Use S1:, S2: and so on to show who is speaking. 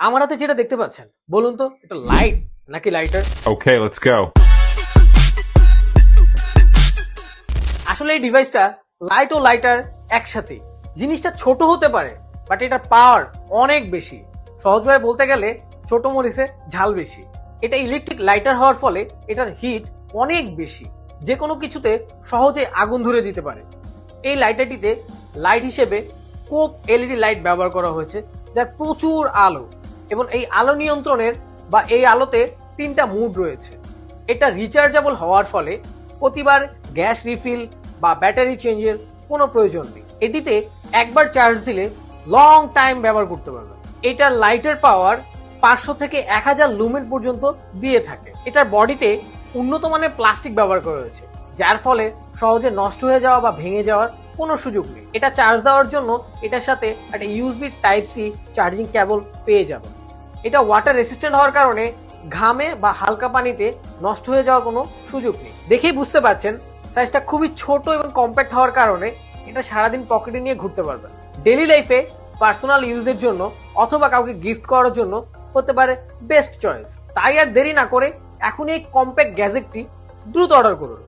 S1: আমার হাতে যেটা দেখতে পাচ্ছেন বলুন তো এটা লাইট নাকি লাইটার
S2: Okay, let's go.
S1: আসলে এই ডিভাইসটা লাইট ও লাইটার একসাথে। জিনিসটা ছোট হতে পারে বাট এটার পাওয়ার অনেক বেশি। সহজভাবে বলতে গেলে ছোট মরিচে ঝাল বেশি। এটা ইলেকট্রিক লাইটার হওয়ার ফলে এটার হিট অনেক বেশি। যে কোনো কিছুতে সহজে আগুন ধরে দিতে পারে। এই লাইটারটিতে লাইট হিসেবে কোপ এলইডি লাইট ব্যবহার করা হয়েছে যার প্রচুর আলো। এবং এই আলো নিয়ন্ত্রণের বা এই আলোতে তিনটা মুড রয়েছে। এটা রিচার্জেবল হওয়ার ফলে প্রতিবার গ্যাস রিফিল বা ব্যাটারি চেঞ্জের কোনো প্রয়োজন নেই। এটিতে একবার চার্জ দিলে লং টাইম ব্যবহার করতে পারবেন। এটার লাইটের পাওয়ার পাঁচশো থেকে এক হাজার লুমেন পর্যন্ত দিয়ে থাকে। এটার বডিতে উন্নত মানের প্লাস্টিক ব্যবহার করা হয়েছে, যার ফলে সহজে নষ্ট হয়ে যাওয়া বা ভেঙে যাওয়ার কোনো সুযোগ নেই। এটা চার্জ দেওয়ার জন্য এটার সাথে একটা USB type C charging cable পেয়ে যাবেন। এটা ওয়াটার রেসিস্ট্যান্ট হওয়ার কারণে ঘামে বা হালকা পানিতে নষ্ট হয়ে যাওয়ার কোনো সুযোগ নেই। দেখেই বুঝতে পারছেন সাইজটা খুবই ছোট এবং কম্প্যাক্ট হওয়ার কারণে এটা সারাদিন পকেটে নিয়ে ঘুরতে পারবেন। ডেলি লাইফে পার্সোনাল ইউজের জন্য অথবা কাউকে গিফট করার জন্য হতে পারে বেস্ট চয়েস তাই আর দেরি না করে এখনই এই কম্প্যাক্ট গ্যাজেটটি দ্রুত অর্ডার করুন।